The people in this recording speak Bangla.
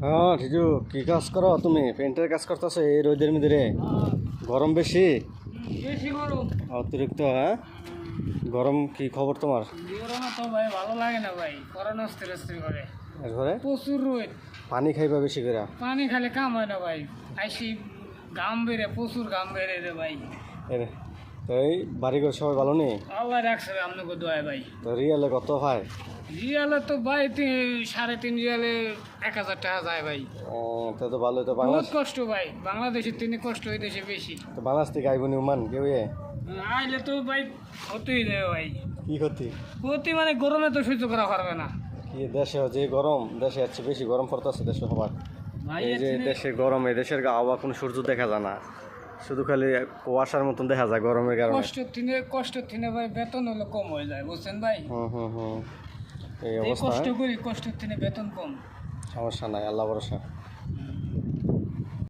হ্যাঁ ঠিকু কি কাজ করো তুমি? পেন্টের কাজ করতেছো এই রোদের মধ্যে গরম বেশি? অতিরিক্ত হ্যাঁ? গরম কি খবর তোমার? গরম তো ভাই ভালো লাগে না ভাই করোনা স্থির স্থির করে। এরপরে প্রচুর রোদ। পানি খাইবা বেশি করে পানি খালে কাম হয় না ভাই আইসি গাম বেড়ে প্রচুর গাম বেড়ে রে ভাই। তো এই বাড়িঘর সবাই ভালো নেই? আল্লাহ রাখছে আপনাকে দোয়া ভাই। তো রিয়ালে কত হয় রিয়ালে তো ভাই সাড়ে তিন রিয়ালে এক হাজার টাকা যায় ভাই। ও, তো তো ভালো তো বাংলাদেশ কষ্ট ভাই বাংলাদেশের তিনি কষ্ট দেশে বেশি। তো বাংলাদেশ থেকে আইবনি উমান কেউ এ? আইলে তো ভাই হতেই দেবে ভাই। কি ক্ষতি? ক্ষতি মানে গরমে তো সহ্য করা পারবে না। কি দেশে যে গরম দেশে চেয়ে বেশি গরম পড়তেছে দেশে সবার। ভাই এই যে দেশে গরম এই দেশের আবহাওয়া কোনো সূর্য দেখা যায় না। শুধু খালি কুয়াশার মতন দেখা যায় গরমের কারণে। কষ্ট থিনে কষ্ট থিনে ভাই বেতন হলো কম হয়ে যায় বুঝছেন ভাই? হুম হুম হুম। এই অবস্থা কষ্ট করি কষ্ট থিনে বেতন কম। সমস্যা নাই আল্লাহ ভরসা।